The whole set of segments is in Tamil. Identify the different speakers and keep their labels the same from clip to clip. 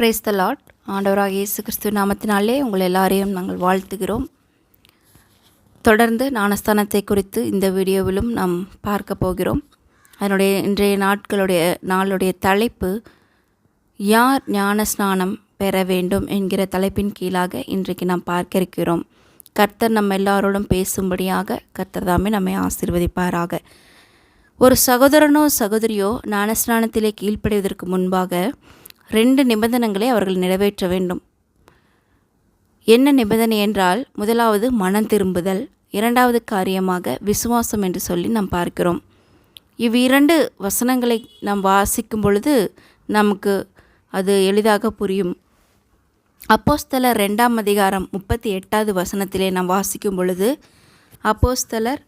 Speaker 1: பிரேஸ் த லாட் ஆண்டவராக இயேசு கிறிஸ்து நாமத்தினாலே உங்கள் எல்லாரையும் நாங்கள் வாழ்த்துகிறோம் தொடர்ந்து ஞானஸ்தானத்தை குறித்து இந்த வீடியோவிலும் நாம் பார்க்க போகிறோம் அதனுடைய இன்றைய நாட்களுடைய நாளுடைய தலைப்பு யார் ஞானஸ்நானம் பெற வேண்டும் என்கிற தலைப்பின் கீழாக இன்றைக்கு நாம் பார்க்க இருக்கிறோம் கர்த்தர் நம்ம எல்லாரோடும் பேசும்படியாக கர்த்தர் தாமே நம்மை ஆசீர்வதிப்பாராக ஒரு சகோதரனோ சகோதரியோ ஞானஸ்நானத்திலே கீழ்ப்படைவதற்கு முன்பாக ரெண்டு நிபந்தனைகளை அவர்கள் நிறைவேற்ற வேண்டும் என்ன நிபந்தனை என்றால் முதலாவது மனம் திரும்புதல் இரண்டாவது காரியமாக விசுவாசம் என்று சொல்லி நாம் பார்க்கிறோம் இவ்விரண்டு வசனங்களை நாம் வாசிக்கும் பொழுது நமக்கு அது எளிதாக புரியும் அப்போஸ்தலர் ரெண்டாம் அதிகாரம் முப்பத்தி எட்டாவது வசனத்திலே நாம் வாசிக்கும் பொழுது அப்போஸ்தலர்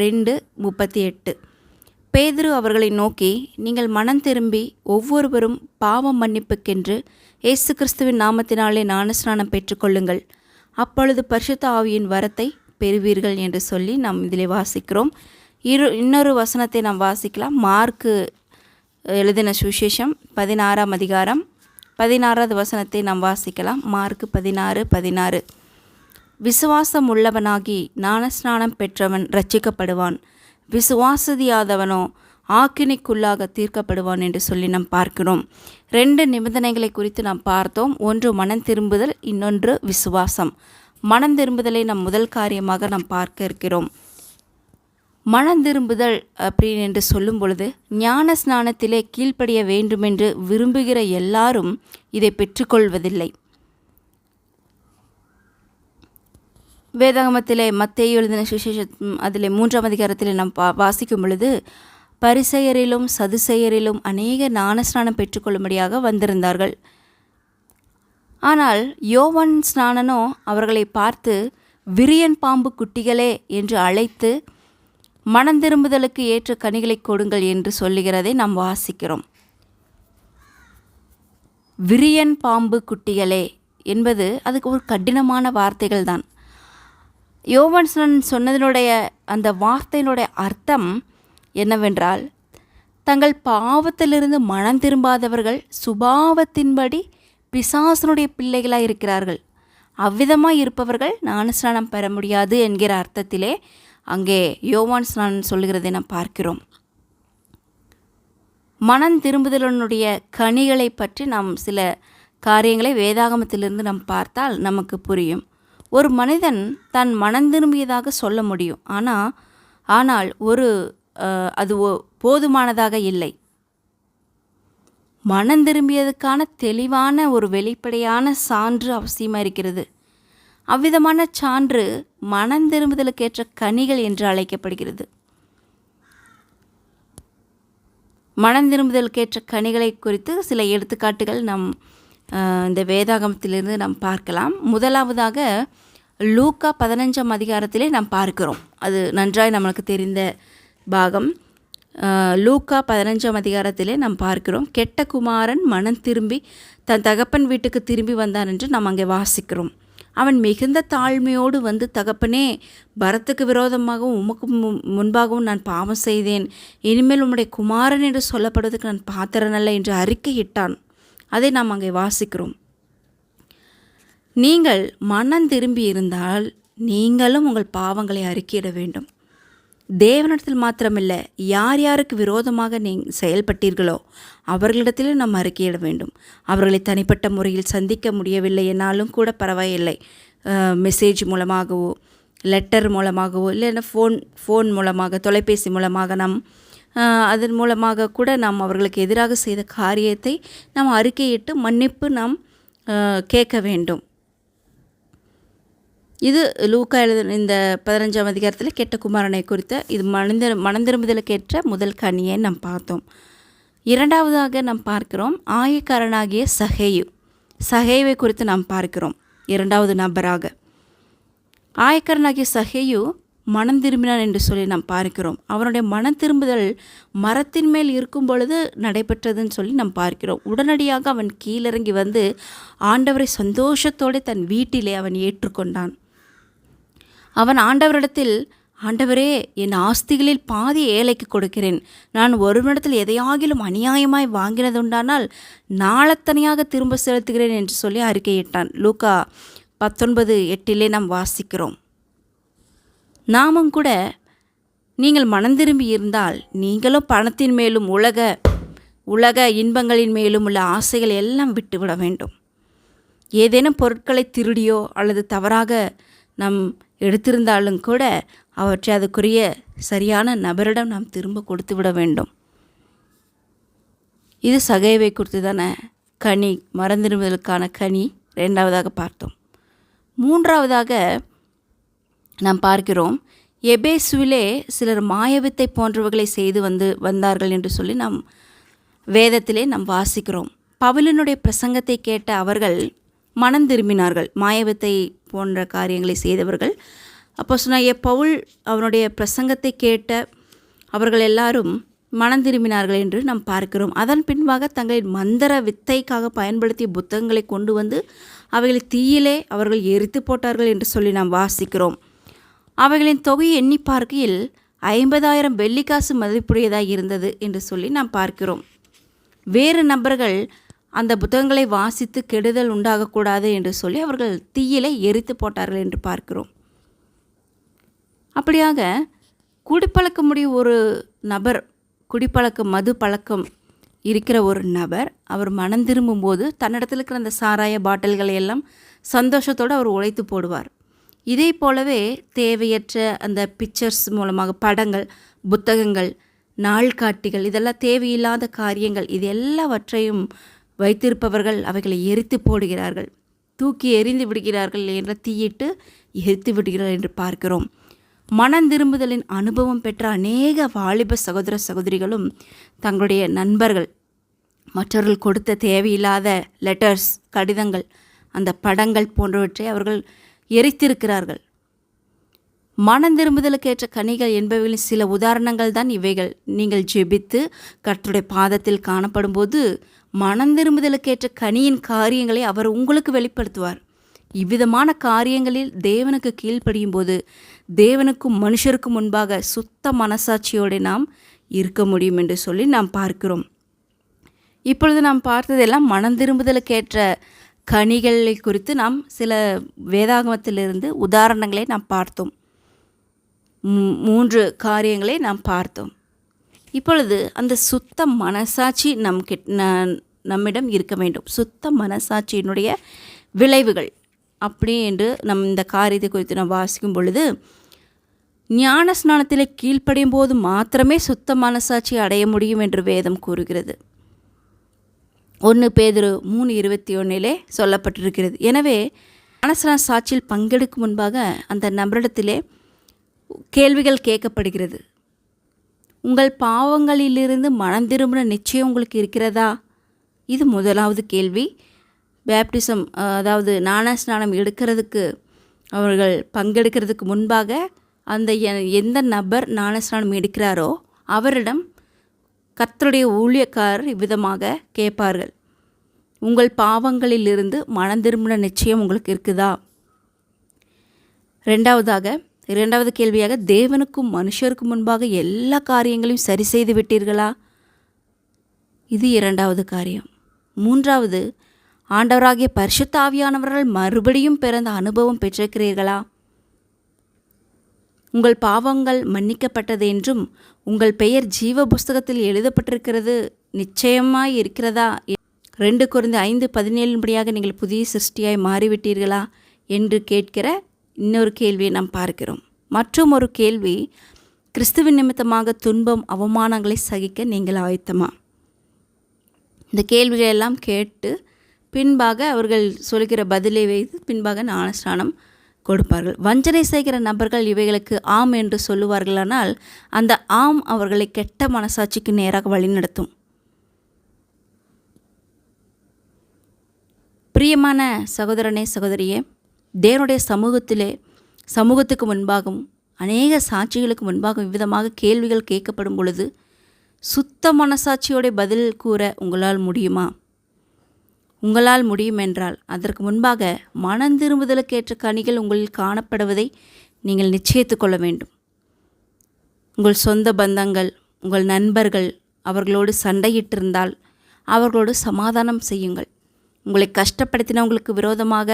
Speaker 1: ரெண்டு முப்பத்தி எட்டு பேதுரு அவர்களை நோக்கி நீங்கள் மனம் திரும்பி ஒவ்வொருவரும் பாவம் மன்னிப்புக்கென்று இயேசு கிறிஸ்துவின் நாமத்தினாலே ஞானஸ்நானம் பெற்றுக்கொள்ளுங்கள் அப்பொழுது பரிசுத்த ஆவியின் வரத்தை பெறுவீர்கள் என்று சொல்லி நாம் இதில் வாசிக்கிறோம் இரு இன்னொரு வசனத்தை நாம் வாசிக்கலாம் மார்க்கு எழுதின சுவிசேஷம் பதினாறாம் அதிகாரம் பதினாறாவது வசனத்தை நாம் வாசிக்கலாம் மார்க்கு பதினாறு பதினாறு விசுவாசம் உள்ளவனாகி ஞானஸ்நானம் பெற்றவன் ரட்சிக்கப்படுவான் விசுவாசதியாதவனோ ஆக்கினிக்குள்ளாக தீர்க்கப்படுவான் என்று சொல்லி நாம் பார்க்கிறோம் ரெண்டு நிபந்தனைகளை குறித்து நாம் பார்த்தோம் ஒன்று மனம் திரும்புதல் இன்னொன்று விசுவாசம் மனம் திரும்புதலை நம் முதல் காரியமாக நாம் பார்க்க இருக்கிறோம் மனம் திரும்புதல் அப்படின்னு என்று சொல்லும் பொழுது ஞான ஸ்நானத்திலே கீழ்ப்படிய வேண்டுமென்று விரும்புகிற எல்லாரும் இதை பெற்றுக்கொள்வதில்லை வேதாகமத்திலே மத்தேயு எழுதின சுசேஷ அதில் மூன்றாம் அதிகாரத்தில் நாம் பா வாசிக்கும் பொழுது பரிசெயரிலும் சதுசெயரிலும் அநேக ஞானஸ்நானம் பெற்றுக்கொள்ளும்படியாக வந்திருந்தார்கள் ஆனால் யோவன் ஸ்நானனோ அவர்களை பார்த்து விரியன் பாம்பு குட்டிகளே என்று அழைத்து மனந்திரும்புதலுக்கு ஏற்ற கனிகளை கொடுங்கள் என்று சொல்லுகிறதை நாம் வாசிக்கிறோம் விரியன் பாம்பு குட்டிகளே என்பது அதுக்கு ஒரு கடினமான வார்த்தைகள் தான் யோவன்சனன் சொன்னதனுடைய அந்த வார்த்தையினுடைய அர்த்தம் என்னவென்றால் தங்கள் பாவத்திலிருந்து மனம் திரும்பாதவர்கள் சுபாவத்தின்படி பிசாசனுடைய பிள்ளைகளாக இருக்கிறார்கள் அவ்விதமாக இருப்பவர்கள் ஞானஸ்நானம் பெற முடியாது என்கிற அர்த்தத்திலே அங்கே யோவான் ஸ்நானம் சொல்கிறதை நாம் பார்க்கிறோம் மனம் திரும்புதலனுடைய கனிகளை பற்றி நாம் சில காரியங்களை வேதாகமத்திலிருந்து நாம் பார்த்தால் நமக்கு புரியும் ஒரு மனிதன் தான் மனம் திரும்பியதாக சொல்ல முடியும் ஆனால் ஆனால் ஒரு அது போதுமானதாக இல்லை மனம் திரும்பியதுக்கான தெளிவான ஒரு வெளிப்படையான சான்று அவசியமாக இருக்கிறது அவ்விதமான சான்று மனம் திரும்புதலுக்கேற்ற கனிகள் என்று அழைக்கப்படுகிறது மனம் திரும்புதலுக்கேற்ற கனிகளை குறித்து சில எடுத்துக்காட்டுகள் நம் இந்த வேதாகமத்திலிருந்து நாம் பார்க்கலாம் முதலாவதாக லூக்கா பதினஞ்சாம் அதிகாரத்திலே நாம் பார்க்கிறோம் அது நன்றாய் நம்மளுக்கு தெரிந்த பாகம் லூக்கா பதினஞ்சாம் அதிகாரத்திலே நாம் பார்க்கிறோம் கெட்ட குமாரன் மனம் திரும்பி தன் தகப்பன் வீட்டுக்கு திரும்பி வந்தான் என்று நாம் அங்கே வாசிக்கிறோம் அவன் மிகுந்த தாழ்மையோடு வந்து தகப்பனே பரத்துக்கு விரோதமாகவும் உமக்கு முன்பாகவும் நான் பாவம் செய்தேன் இனிமேல் உம்முடைய குமாரன் என்று சொல்லப்படுவதற்கு நான் பாத்திரனல்ல என்று அறிக்கையிட்டான் அதை நாம் அங்கே வாசிக்கிறோம் நீங்கள் மனம் திரும்பி இருந்தால் நீங்களும் உங்கள் பாவங்களை அறிக்கையிட வேண்டும் தேவனிடத்தில் மாத்திரமில்லை யார் யாருக்கு விரோதமாக நீ செயல்பட்டீர்களோ அவர்களிடத்திலும் நாம் அறிக்கையிட வேண்டும் அவர்களை தனிப்பட்ட முறையில் சந்திக்க முடியவில்லை என்னாலும் கூட பரவாயில்லை மெசேஜ் மூலமாகவோ லெட்டர் மூலமாகவோ இல்லைன்னா ஃபோன் ஃபோன் மூலமாக தொலைபேசி மூலமாக நாம் அதன் மூலமாக கூட நாம் அவர்களுக்கு எதிராக செய்த காரியத்தை நாம் அறிக்கையிட்டு மன்னிப்பு நாம் கேட்க வேண்டும் இது லூக்கா எழுத இந்த பதினஞ்சாம் அதிகாரத்தில் கெட்ட குமாரனை குறித்த இது மனந்திர கேட்ட முதல் கனியை நாம் பார்த்தோம் இரண்டாவதாக நாம் பார்க்கிறோம் ஆயக்காரனாகிய சகேயு சகேவை குறித்து நாம் பார்க்கிறோம் இரண்டாவது நபராக ஆயக்காரனாகிய சகேயு மனம் திரும்பினான் என்று சொல்லி நாம் பார்க்கிறோம் அவனுடைய மன திரும்புதல் மரத்தின் மேல் இருக்கும் பொழுது நடைபெற்றதுன்னு சொல்லி நாம் பார்க்கிறோம் உடனடியாக அவன் கீழிறங்கி வந்து ஆண்டவரை சந்தோஷத்தோடு தன் வீட்டிலே அவன் ஏற்றுக்கொண்டான் அவன் ஆண்டவரிடத்தில் ஆண்டவரே என் ஆஸ்திகளில் பாதி ஏழைக்கு கொடுக்கிறேன் நான் ஒரு நிமிடத்தில் எதையாகிலும் அநியாயமாய் வாங்கினதுண்டானால் நாளத்தனையாக திரும்ப செலுத்துகிறேன் என்று சொல்லி அறிக்கையிட்டான் லூக்கா பத்தொன்பது எட்டிலே நாம் வாசிக்கிறோம் நாமும் கூட நீங்கள் மனம் திரும்பி இருந்தால் நீங்களும் பணத்தின் மேலும் உலக உலக இன்பங்களின் மேலும் உள்ள ஆசைகளை எல்லாம் விட்டுவிட வேண்டும் ஏதேனும் பொருட்களை திருடியோ அல்லது தவறாக நம் எடுத்திருந்தாலும் கூட அவற்றை அதுக்குரிய சரியான நபரிடம் நாம் திரும்ப கொடுத்து விட வேண்டும் இது சகைவை தானே கனி மறந்திரும்புதலுக்கான கனி ரெண்டாவதாக பார்த்தோம் மூன்றாவதாக நாம் பார்க்கிறோம் எபேசுவிலே சிலர் மாயவித்தை போன்றவர்களை செய்து வந்து வந்தார்கள் என்று சொல்லி நாம் வேதத்திலே நாம் வாசிக்கிறோம் பவுலினுடைய பிரசங்கத்தை கேட்ட அவர்கள் மனம் திரும்பினார்கள் மாயவித்தை போன்ற காரியங்களை செய்தவர்கள் அப்போ சொன்ன பவுல் அவனுடைய பிரசங்கத்தை கேட்ட அவர்கள் எல்லாரும் மனம் திரும்பினார்கள் என்று நாம் பார்க்கிறோம் அதன் பின்பாக தங்களின் மந்திர வித்தைக்காக பயன்படுத்திய புத்தகங்களை கொண்டு வந்து அவைகளை தீயிலே அவர்கள் எரித்து போட்டார்கள் என்று சொல்லி நாம் வாசிக்கிறோம் அவைகளின் தொகையை எண்ணி பார்க்கையில் ஐம்பதாயிரம் வெள்ளிக்காசு மதிப்புடையதாக இருந்தது என்று சொல்லி நாம் பார்க்கிறோம் வேறு நபர்கள் அந்த புத்தகங்களை வாசித்து கெடுதல் உண்டாகக்கூடாது என்று சொல்லி அவர்கள் தீயிலை எரித்து போட்டார்கள் என்று பார்க்கிறோம் அப்படியாக குடிப்பழக்கமுடைய ஒரு நபர் குடிப்பழக்கம் மது பழக்கம் இருக்கிற ஒரு நபர் அவர் மனம் திரும்பும்போது தன்னிடத்தில் இருக்கிற அந்த சாராய பாட்டில்களை எல்லாம் சந்தோஷத்தோடு அவர் உழைத்து போடுவார் இதே போலவே தேவையற்ற அந்த பிக்சர்ஸ் மூலமாக படங்கள் புத்தகங்கள் நாள்காட்டிகள் இதெல்லாம் தேவையில்லாத காரியங்கள் இது எல்லாவற்றையும் வைத்திருப்பவர்கள் அவைகளை எரித்து போடுகிறார்கள் தூக்கி எரிந்து விடுகிறார்கள் என்ற தீயிட்டு எரித்து விடுகிறார்கள் என்று பார்க்கிறோம் மனம் திரும்புதலின் அனுபவம் பெற்ற அநேக வாலிப சகோதர சகோதரிகளும் தங்களுடைய நண்பர்கள் மற்றவர்கள் கொடுத்த தேவையில்லாத லெட்டர்ஸ் கடிதங்கள் அந்த படங்கள் போன்றவற்றை அவர்கள் எரித்திருக்கிறார்கள் மனம் திரும்புதலுக்கேற்ற கனிகள் என்பவர்களின் சில உதாரணங்கள் தான் இவைகள் நீங்கள் ஜெபித்து கற்றுடைய பாதத்தில் காணப்படும்போது மனம் திரும்புதலுக்கேற்ற கனியின் காரியங்களை அவர் உங்களுக்கு வெளிப்படுத்துவார் இவ்விதமான காரியங்களில் தேவனுக்கு கீழ்ப்படியும் போது தேவனுக்கும் மனுஷருக்கும் முன்பாக சுத்த மனசாட்சியோடு நாம் இருக்க முடியும் என்று சொல்லி நாம் பார்க்கிறோம் இப்பொழுது நாம் பார்த்ததெல்லாம் மனம் திரும்புதலுக்கேற்ற கனிகளை குறித்து நாம் சில வேதாகமத்திலிருந்து உதாரணங்களை நாம் பார்த்தோம் மூன்று காரியங்களை நாம் பார்த்தோம் இப்பொழுது அந்த சுத்த மனசாட்சி நம் கிட் நம்மிடம் இருக்க வேண்டும் சுத்த மனசாட்சியினுடைய விளைவுகள் அப்படி என்று நம் இந்த காரியத்தை குறித்து நாம் வாசிக்கும் பொழுது ஞான ஸ்நானத்தில் கீழ்ப்படையும் போது மாத்திரமே சுத்த மனசாட்சி அடைய முடியும் என்று வேதம் கூறுகிறது ஒன்று பேதிரு மூணு இருபத்தி ஒன்றிலே சொல்லப்பட்டிருக்கிறது எனவே மனசன சாட்சியில் பங்கெடுக்கும் முன்பாக அந்த நபரிடத்திலே கேள்விகள் கேட்கப்படுகிறது உங்கள் பாவங்களிலிருந்து மனம் திரும்பின நிச்சயம் உங்களுக்கு இருக்கிறதா இது முதலாவது கேள்வி பேப்டிசம் அதாவது நாணஸ்நானம் எடுக்கிறதுக்கு அவர்கள் பங்கெடுக்கிறதுக்கு முன்பாக அந்த எந்த நபர் நாணஸ்நானம் எடுக்கிறாரோ அவரிடம் கத்தருடைய ஊழியக்காரர் இவ்விதமாக கேட்பார்கள் உங்கள் பாவங்களிலிருந்து மனம் நிச்சயம் உங்களுக்கு இருக்குதா ரெண்டாவதாக இரண்டாவது கேள்வியாக தேவனுக்கும் மனுஷருக்கும் முன்பாக எல்லா காரியங்களையும் சரி செய்து விட்டீர்களா இது இரண்டாவது காரியம் மூன்றாவது ஆண்டவராகிய பரிசுத்தாவியானவர்கள் மறுபடியும் பிறந்த அனுபவம் பெற்றிருக்கிறீர்களா உங்கள் பாவங்கள் மன்னிக்கப்பட்டது என்றும் உங்கள் பெயர் ஜீவ புஸ்தகத்தில் எழுதப்பட்டிருக்கிறது நிச்சயமாய் இருக்கிறதா ரெண்டு குறைந்த ஐந்து பதினேழுபடியாக நீங்கள் புதிய சிருஷ்டியாய் மாறிவிட்டீர்களா என்று கேட்கிற இன்னொரு கேள்வியை நாம் பார்க்கிறோம் மற்றும் ஒரு கேள்வி கிறிஸ்துவின் நிமித்தமாக துன்பம் அவமானங்களை சகிக்க நீங்கள் ஆயத்தமா இந்த கேள்விகளெல்லாம் கேட்டு பின்பாக அவர்கள் சொல்கிற பதிலை வைத்து பின்பாக ஸ்நானம் கொடுப்பார்கள் வஞ்சனை செய்கிற நபர்கள் இவைகளுக்கு ஆம் என்று சொல்லுவார்களானால் அந்த ஆம் அவர்களை கெட்ட மனசாட்சிக்கு நேராக வழிநடத்தும் பிரியமான சகோதரனே சகோதரியே தேவனுடைய சமூகத்திலே சமூகத்துக்கு முன்பாகவும் அநேக சாட்சிகளுக்கு முன்பாகவும் விதமாக கேள்விகள் கேட்கப்படும் பொழுது சுத்த மனசாட்சியோடைய பதில் கூற உங்களால் முடியுமா உங்களால் முடியும் என்றால் அதற்கு முன்பாக மனம் ஏற்ற கனிகள் உங்களில் காணப்படுவதை நீங்கள் நிச்சயத்து கொள்ள வேண்டும் உங்கள் சொந்த பந்தங்கள் உங்கள் நண்பர்கள் அவர்களோடு சண்டையிட்டிருந்தால் அவர்களோடு சமாதானம் செய்யுங்கள் உங்களை கஷ்டப்படுத்தினவங்களுக்கு விரோதமாக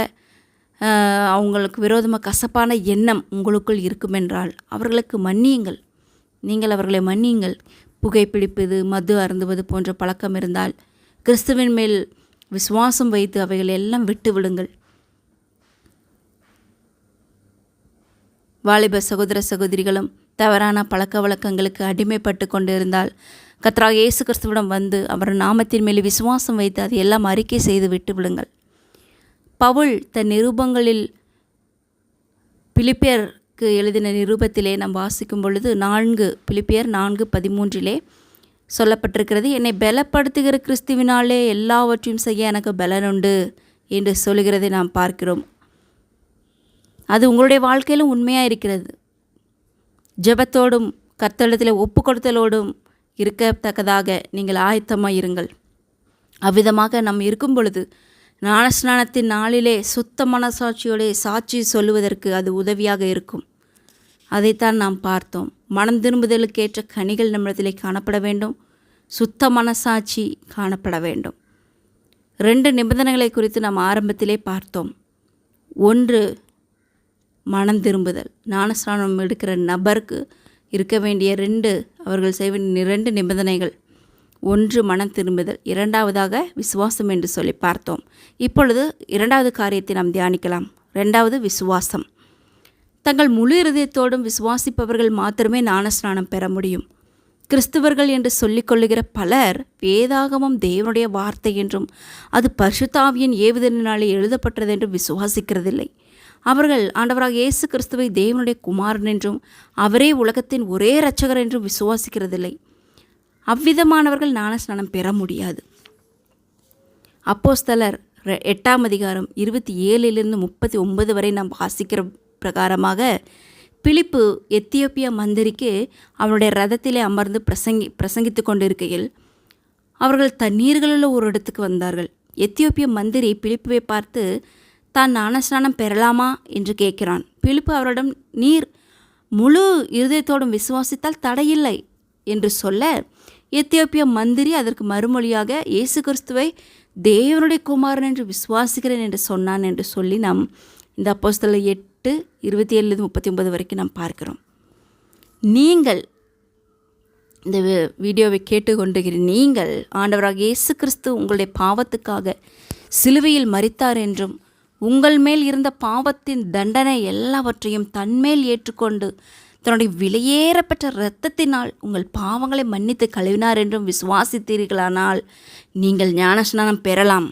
Speaker 1: அவங்களுக்கு விரோதமாக கசப்பான எண்ணம் உங்களுக்குள் இருக்குமென்றால் அவர்களுக்கு மன்னியுங்கள் நீங்கள் அவர்களை மன்னியுங்கள் புகைப்பிடிப்பது மது அருந்துவது போன்ற பழக்கம் இருந்தால் கிறிஸ்துவின் மேல் விசுவாசம் வைத்து அவைகளை எல்லாம் விட்டு விடுங்கள் வாலிப சகோதர சகோதரிகளும் தவறான பழக்க வழக்கங்களுக்கு அடிமைப்பட்டு கொண்டிருந்தால் கத்ரா இயேசு கிறிஸ்துவிடம் வந்து அவர் நாமத்தின் மேலே விசுவாசம் வைத்து அதை எல்லாம் அறிக்கை செய்து விட்டு விடுங்கள் பவுல் தன் நிருபங்களில் பிலிப்பியருக்கு எழுதின நிருபத்திலே நாம் வாசிக்கும் பொழுது நான்கு பிலிப்பியர் நான்கு பதிமூன்றிலே சொல்லப்பட்டிருக்கிறது என்னை பலப்படுத்துகிற கிறிஸ்துவினாலே எல்லாவற்றையும் செய்ய எனக்கு பலனுண்டு என்று சொல்கிறதை நாம் பார்க்கிறோம் அது உங்களுடைய வாழ்க்கையிலும் உண்மையாக இருக்கிறது ஜபத்தோடும் கர்த்தளத்தில் ஒப்பு கொடுத்தலோடும் இருக்கத்தக்கதாக நீங்கள் ஆயத்தமாக இருங்கள் அவ்விதமாக நாம் இருக்கும் பொழுது ஞானஸ்நானத்தின் நாளிலே சுத்த மனசாட்சியோடைய சாட்சி சொல்லுவதற்கு அது உதவியாக இருக்கும் அதைத்தான் நாம் பார்த்தோம் மனம் திரும்புதலுக்கேற்ற கனிகள் நம்மிடத்திலே காணப்பட வேண்டும் சுத்த மனசாட்சி காணப்பட வேண்டும் ரெண்டு நிபந்தனைகளை குறித்து நாம் ஆரம்பத்திலே பார்த்தோம் ஒன்று மனம் திரும்புதல் ஞானஸ்நானம் எடுக்கிற நபருக்கு இருக்க வேண்டிய ரெண்டு அவர்கள் செய்ய வேண்டிய ரெண்டு நிபந்தனைகள் ஒன்று மனம் திரும்புதல் இரண்டாவதாக விசுவாசம் என்று சொல்லி பார்த்தோம் இப்பொழுது இரண்டாவது காரியத்தை நாம் தியானிக்கலாம் ரெண்டாவது விசுவாசம் தங்கள் முழு இருதயத்தோடும் விசுவாசிப்பவர்கள் மாத்திரமே ஞானஸ்நானம் பெற முடியும் கிறிஸ்தவர்கள் என்று சொல்லிக்கொள்ளுகிற பலர் வேதாகமம் தேவனுடைய வார்த்தை என்றும் அது பரிசுத்தாவியின் ஏவுதனாலே எழுதப்பட்டது என்றும் விசுவாசிக்கிறதில்லை அவர்கள் ஆண்டவராக இயேசு கிறிஸ்துவை தேவனுடைய குமாரன் என்றும் அவரே உலகத்தின் ஒரே இரட்சகர் என்றும் விசுவாசிக்கிறதில்லை அவ்விதமானவர்கள் ஞானஸ்நானம் பெற முடியாது அப்போஸ்தலர் எட்டாம் அதிகாரம் இருபத்தி ஏழிலிருந்து முப்பத்தி ஒன்பது வரை நாம் வாசிக்கிற பிரகாரமாக பிலிப்பு எத்தியோப்பிய மந்திரிக்கு அவருடைய ரதத்திலே அமர்ந்து பிரசங்கி பிரசங்கித்து கொண்டிருக்கையில் அவர்கள் தண்ணீர்களில் ஒரு இடத்துக்கு வந்தார்கள் எத்தியோப்பிய மந்திரி பிலிப்புவை பார்த்து தான் ஞானஸ்நானம் பெறலாமா என்று கேட்கிறான் பிலிப்பு அவரிடம் நீர் முழு இருதயத்தோடும் விசுவாசித்தால் தடையில்லை என்று சொல்ல எத்தியோப்பிய மந்திரி அதற்கு மறுமொழியாக இயேசு கிறிஸ்துவை தேவனுடைய குமாரன் என்று விசுவாசிக்கிறேன் என்று சொன்னான் என்று சொல்லி நாம் இந்த அப்போஸ்தல எட் எட்டு இருபத்தி ஏழுலேருந்து முப்பத்தி ஒன்பது வரைக்கும் நாம் பார்க்கிறோம் நீங்கள் இந்த வீடியோவை கேட்டுக்கொண்டுகிற நீங்கள் ஆண்டவராக இயேசு கிறிஸ்து உங்களுடைய பாவத்துக்காக சிலுவையில் மறித்தார் என்றும் உங்கள் மேல் இருந்த பாவத்தின் தண்டனை எல்லாவற்றையும் தன்மேல் ஏற்றுக்கொண்டு தன்னுடைய விலையேறப்பட்ட இரத்தத்தினால் உங்கள் பாவங்களை மன்னித்து கழுவினார் என்றும் விசுவாசித்தீர்களானால் நீங்கள் ஞானஸ்நானம் பெறலாம்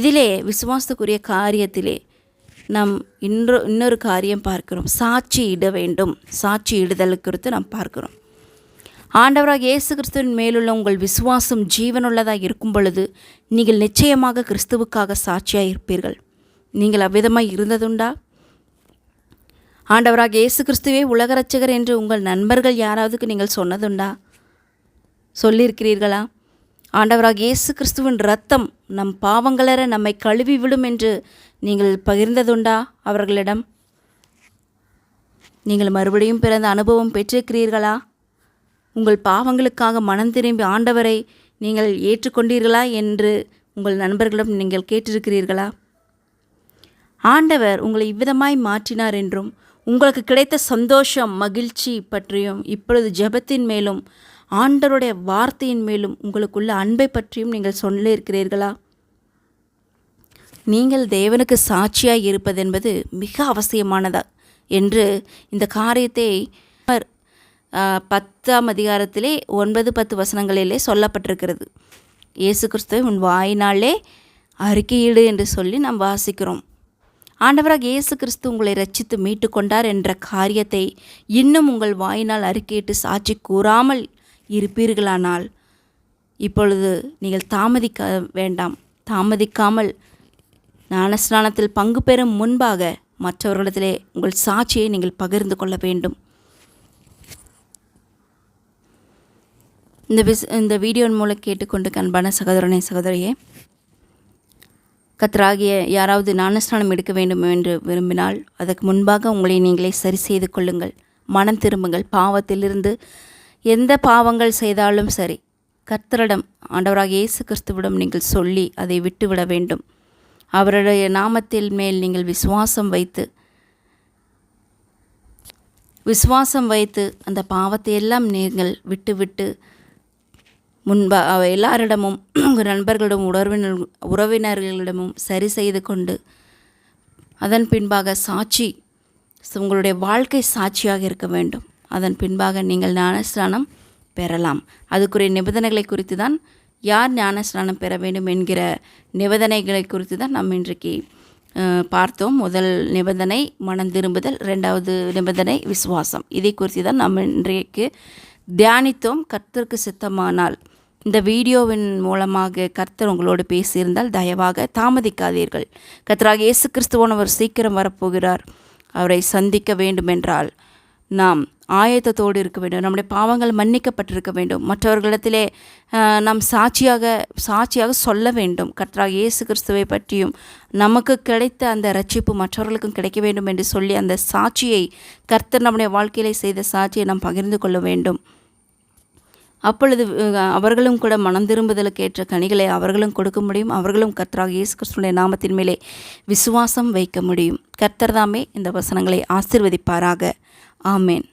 Speaker 1: இதிலே விசுவாசத்துக்குரிய காரியத்திலே நாம் இன்னொரு இன்னொரு காரியம் பார்க்கிறோம் சாட்சி இட வேண்டும் சாட்சி இடுதல் குறித்து நாம் பார்க்கிறோம் ஆண்டவராக இயேசு கிறிஸ்துவின் மேலுள்ள உங்கள் விசுவாசம் ஜீவனுள்ளதாக இருக்கும் பொழுது நீங்கள் நிச்சயமாக கிறிஸ்துவுக்காக சாட்சியாக இருப்பீர்கள் நீங்கள் அவ்விதமாக இருந்ததுண்டா ஆண்டவராக இயேசு கிறிஸ்துவே உலக ரச்சகர் என்று உங்கள் நண்பர்கள் யாராவதுக்கு நீங்கள் சொன்னதுண்டா சொல்லியிருக்கிறீர்களா ஆண்டவராக இயேசு கிறிஸ்துவின் ரத்தம் நம் பாவங்களற நம்மை கழுவி விடும் என்று நீங்கள் பகிர்ந்ததுண்டா அவர்களிடம் நீங்கள் மறுபடியும் பிறந்த அனுபவம் பெற்றிருக்கிறீர்களா உங்கள் பாவங்களுக்காக மனம் திரும்பி ஆண்டவரை நீங்கள் ஏற்றுக்கொண்டீர்களா என்று உங்கள் நண்பர்களிடம் நீங்கள் கேட்டிருக்கிறீர்களா ஆண்டவர் உங்களை இவ்விதமாய் மாற்றினார் என்றும் உங்களுக்கு கிடைத்த சந்தோஷம் மகிழ்ச்சி பற்றியும் இப்பொழுது ஜெபத்தின் மேலும் ஆண்டருடைய வார்த்தையின் மேலும் உங்களுக்குள்ள அன்பை பற்றியும் நீங்கள் சொல்லியிருக்கிறீர்களா நீங்கள் தேவனுக்கு சாட்சியாக இருப்பது என்பது மிக அவசியமானதா என்று இந்த காரியத்தை பத்தாம் அதிகாரத்திலே ஒன்பது பத்து வசனங்களிலே சொல்லப்பட்டிருக்கிறது இயேசு கிறிஸ்துவை உன் வாயினாலே அறிக்கையீடு என்று சொல்லி நாம் வாசிக்கிறோம் ஆண்டவராக இயேசு கிறிஸ்து உங்களை ரச்சித்து மீட்டு கொண்டார் என்ற காரியத்தை இன்னும் உங்கள் வாயினால் அறிக்கையிட்டு சாட்சி கூறாமல் இருப்பீர்களானால் இப்பொழுது நீங்கள் தாமதிக்க வேண்டாம் தாமதிக்காமல் ஞானஸ்நானத்தில் பங்கு பெறும் முன்பாக மற்றவர்களிடத்திலே உங்கள் சாட்சியை நீங்கள் பகிர்ந்து கொள்ள வேண்டும் இந்த விஸ் இந்த வீடியோன் மூலம் கேட்டுக்கொண்டு அன்பான சகோதரனே சகோதரியே கத்தராகிய யாராவது ஞானஸ்நானம் எடுக்க வேண்டும் என்று விரும்பினால் அதற்கு முன்பாக உங்களை நீங்களே சரி செய்து கொள்ளுங்கள் மனம் திரும்புங்கள் பாவத்திலிருந்து எந்த பாவங்கள் செய்தாலும் சரி கர்த்தரிடம் ஆண்டவராக இயேசு கிறிஸ்துவிடம் நீங்கள் சொல்லி அதை விட்டுவிட வேண்டும் அவருடைய நாமத்தில் மேல் நீங்கள் விசுவாசம் வைத்து விசுவாசம் வைத்து அந்த பாவத்தை எல்லாம் நீங்கள் விட்டுவிட்டு முன்பா எல்லாரிடமும் உங்கள் நண்பர்களிடம் உறவினர் உறவினர்களிடமும் சரி செய்து கொண்டு அதன் பின்பாக சாட்சி உங்களுடைய வாழ்க்கை சாட்சியாக இருக்க வேண்டும் அதன் பின்பாக நீங்கள் ஞானஸ்நானம் பெறலாம் அதுக்குரிய நிபந்தனைகளை குறித்து தான் யார் ஞானஸ்நானம் பெற வேண்டும் என்கிற நிபந்தனைகளை குறித்து தான் நாம் இன்றைக்கு பார்த்தோம் முதல் நிபந்தனை மனம் திரும்புதல் ரெண்டாவது நிபந்தனை விசுவாசம் இதை குறித்து தான் நாம் இன்றைக்கு தியானித்தோம் கர்த்தருக்கு சித்தமானால் இந்த வீடியோவின் மூலமாக கர்த்தர் உங்களோடு பேசியிருந்தால் தயவாக தாமதிக்காதீர்கள் கர்த்தராக இயேசு அவர் சீக்கிரம் வரப்போகிறார் அவரை சந்திக்க வேண்டுமென்றால் நாம் ஆயத்தத்தோடு இருக்க வேண்டும் நம்முடைய பாவங்கள் மன்னிக்கப்பட்டிருக்க வேண்டும் மற்றவர்களிடத்திலே நாம் சாட்சியாக சாட்சியாக சொல்ல வேண்டும் கற்றாக இயேசு கிறிஸ்துவை பற்றியும் நமக்கு கிடைத்த அந்த ரட்சிப்பு மற்றவர்களுக்கும் கிடைக்க வேண்டும் என்று சொல்லி அந்த சாட்சியை கர்த்தர் நம்முடைய வாழ்க்கையிலே செய்த சாட்சியை நாம் பகிர்ந்து கொள்ள வேண்டும் அப்பொழுது அவர்களும் கூட மனம் திரும்புதலுக்கு ஏற்ற கனிகளை அவர்களும் கொடுக்க முடியும் அவர்களும் கர்த்தராக இயேசு கிறிஸ்துடைய நாமத்தின் மேலே விசுவாசம் வைக்க முடியும் கர்த்தர் தாமே இந்த வசனங்களை ஆசிர்வதிப்பாராக ஆமேன்